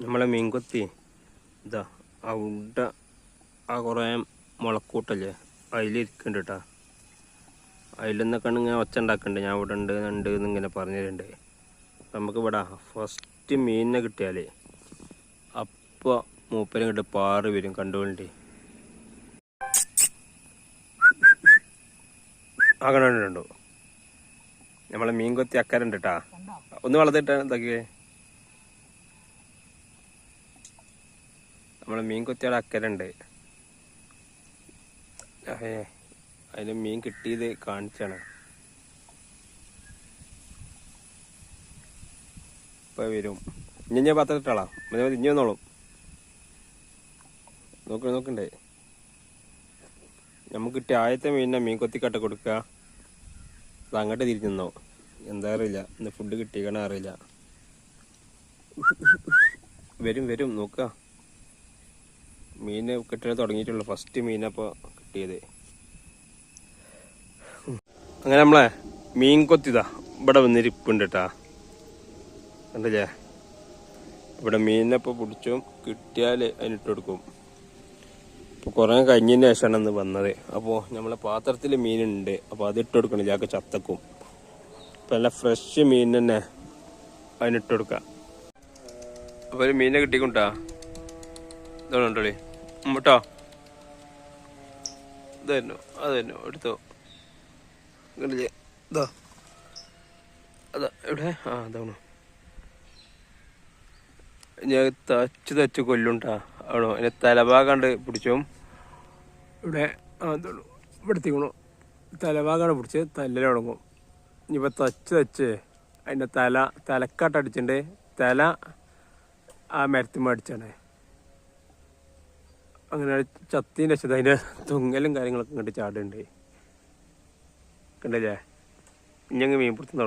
നമ്മളെ മീൻകൊത്തി ഇതാ അവിടെ ആ കുറേ മുളക്കൂട്ടല്ലേ? അതിലിരിക്കുന്നുണ്ട് കേട്ടോ അതിലെന്നൊക്കെ ഇങ്ങനെ ഒച്ച ഉണ്ടാക്കുന്നുണ്ട് ഞാൻ ഇവിടെ ഉണ്ട് ഉണ്ട് എന്നിങ്ങനെ പറഞ്ഞിട്ടുണ്ട്. നമുക്ക് ഇവിടെ ഫസ്റ്റ് മീനിനെ കിട്ടിയാലേ അപ്പോൾ മൂപ്പരും കിട്ടി പാറ് വരും കണ്ടുകൊണ്ട് ആ കണ്ടുണ്ടോ നമ്മളെ മീൻ കൊത്തി അക്കരുണ്ട് കേട്ടാ ഒന്ന് വളർത്തിട്ടാ ഇതാക്കിയേ. നമ്മളെ മീൻ കൊത്തിയുടെ അക്കരുണ്ട്. ഏ അതിന് മീൻ കിട്ടിയത് കാണിച്ചാണ്. ഇപ്പൊ വരും. ഇനി ഞാൻ പത്രത്തിട്ടാളാ മതി മതി ഇനി വന്നോളും. നോക്ക് നോക്കണ്ടേ. നമുക്ക് കിട്ടിയ ആദ്യത്തെ മീനിനെ മീൻ കൊത്തി കട്ട കൊടുക്കുക അത് അങ്ങോട്ട് തിരിഞ്ഞോ എന്താ അറിയില്ല. ഇന്ന് ഫുഡ് കിട്ടിയിക്കണ അറിയില്ല. വരും വരും. നോക്കുക മീന് കിട്ടാൻ തുടങ്ങിയിട്ടുള്ളു. ഫസ്റ്റ് മീനപ്പോൾ കിട്ടിയത്. അങ്ങനെ നമ്മളെ മീൻ കൊത്തിതാ. ഇവിടെ വന്നിരിപ്പുണ്ട് കേട്ടാ കണ്ടില്ലേ? ഇവിടെ മീനിനെപ്പോൾ പിടിച്ചും കിട്ടിയാൽ അതിനിട്ട് കൊടുക്കും. ഇപ്പോൾ കുറേ കഴിഞ്ഞതിന് ശേഷമാണ് അന്ന് വന്നത്. അപ്പോ നമ്മളെ പാത്രത്തിൽ മീനുണ്ട്. അപ്പോൾ അത് ഇട്ട് കൊടുക്കണം. ഇല്ലാക്ക് ചത്തക്കും. ഇപ്പൊ നല്ല ഫ്രഷ് മീൻ തന്നെ അതിനിട്ട് കൊടുക്കാം. അപ്പോൾ ഒരു മീനെ കിട്ടിക്കൊണ്ടാ മുട്ടോ അത് തന്നെ എടുത്തോ. ഇതാ. അതാ എവിടെ? ആ അതാണ്. ഞാൻ തച്ച് തച്ച് കൊല്ലുണ്ടാ. ആണോ? അതിന്റെ തലഭാഗണ്ട് പിടിച്ചോ. ഇവിടെ ആ എന്താണ് ഇവിടത്തേക്കണു തലഭാഗമാണ് പിടിച്ച് തല്ലിൽ തുടങ്ങും ഇനിയിപ്പോൾ തച്ച് തച്ച് അതിന്റെ തല തലക്കാട്ടടിച്ചിട്ടുണ്ട്. തല ആ മരത്തുമ്മ അടിച്ചാണ്. അങ്ങനെ ചത്തീന്റെ രക്ഷത അതിന്റെ തുങ്ങലും കാര്യങ്ങളൊക്കെ ഇങ്ങോട്ട് ചാടുണ്ട് കണ്ടില്ലേ? ഇനി അങ്ങ് മീൻ പിടുത്തം